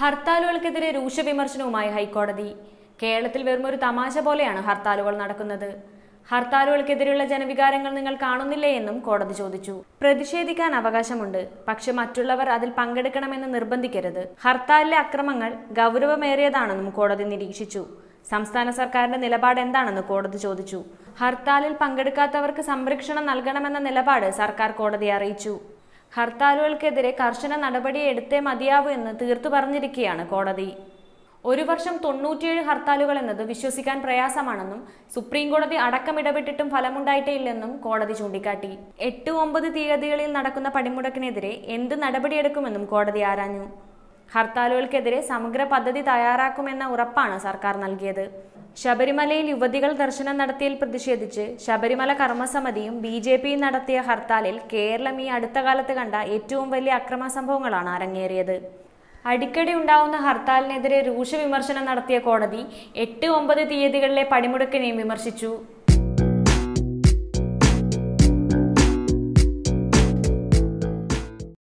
ഹർത്താലുകൾക്കെതിരെ രൂക്ഷ വിമർശനവുമായി ഹൈക്കോടതി. കേരളത്തിൽ വെറും ഒരു തമാശ പോലെയാണ് ഹർത്താലുകൾ നടക്കുന്നത്. ഹർത്താലുകൾക്കെതിരെയുള്ള ജനവികാരങ്ങൾ നിങ്ങൾ കാണുന്നില്ലേ എന്നും കോടതി ചോദിച്ചു. പ്രതിഷേധിക്കാൻ അവകാശമുണ്ട്. പക്ഷെ മറ്റുള്ളവർ അതിൽ പങ്കെടുക്കണമെന്ന് നിർബന്ധിക്കരുത്. ഹർത്താലിലെ അക്രമങ്ങൾ ഗൗരവമേറിയതാണെന്നും കോടതി നിരീക്ഷിച്ചു. സംസ്ഥാന സർക്കാരിന്റെ നിലപാട് എന്താണെന്ന് കോടതി ചോദിച്ചു. ഹർത്താലിൽ പങ്കെടുക്കാത്തവർക്ക് സംരക്ഷണം നൽകണമെന്ന നിലപാട് സർക്കാർ കോടതിയെ അറിയിച്ചു. ഹർത്താലുകൾക്കെതിരെ കർശന നടപടി എടുത്തേ മതിയാവൂ എന്ന് തീർത്തു പറഞ്ഞിരിക്കുകയാണ് കോടതി. ഒരു വർഷം തൊണ്ണൂറ്റിയേഴ് ഹർത്താലുകൾ എന്നത് വിശ്വസിക്കാൻ പ്രയാസമാണെന്നും സുപ്രീം കോടതി അടക്കം ഇടപെട്ടിട്ടും ഫലമുണ്ടായിട്ടില്ലെന്നും കോടതി ചൂണ്ടിക്കാട്ടി. എട്ട് ഒമ്പത് തീയതികളിൽ നടക്കുന്ന പണിമുടക്കിനെതിരെ എന്ത് നടപടിയെടുക്കുമെന്നും കോടതി ആരാഞ്ഞു. ഹർത്താലുകൾക്കെതിരെ സമഗ്ര പദ്ധതി തയ്യാറാക്കുമെന്ന ഉറപ്പാണ് സർക്കാർ നൽകിയത്. ശബരിമലയിൽ യുവതികൾ ദർശനം നടത്തിയതിൽ പ്രതിഷേധിച്ച് ശബരിമല കർമ്മസമിതിയും ബി ജെ പിയും നടത്തിയ ഹർത്താലിൽ കേരളം ഈ അടുത്ത കാലത്ത് കണ്ട ഏറ്റവും വലിയ അക്രമ സംഭവങ്ങളാണ് അരങ്ങേറിയത്. അടിക്കടി ഉണ്ടാവുന്ന ഹർത്താലിനെതിരെ രൂക്ഷ വിമർശനം നടത്തിയ കോടതി എട്ട് ഒമ്പത് തീയതികളിലെ പണിമുടക്കിനെയും വിമർശിച്ചു.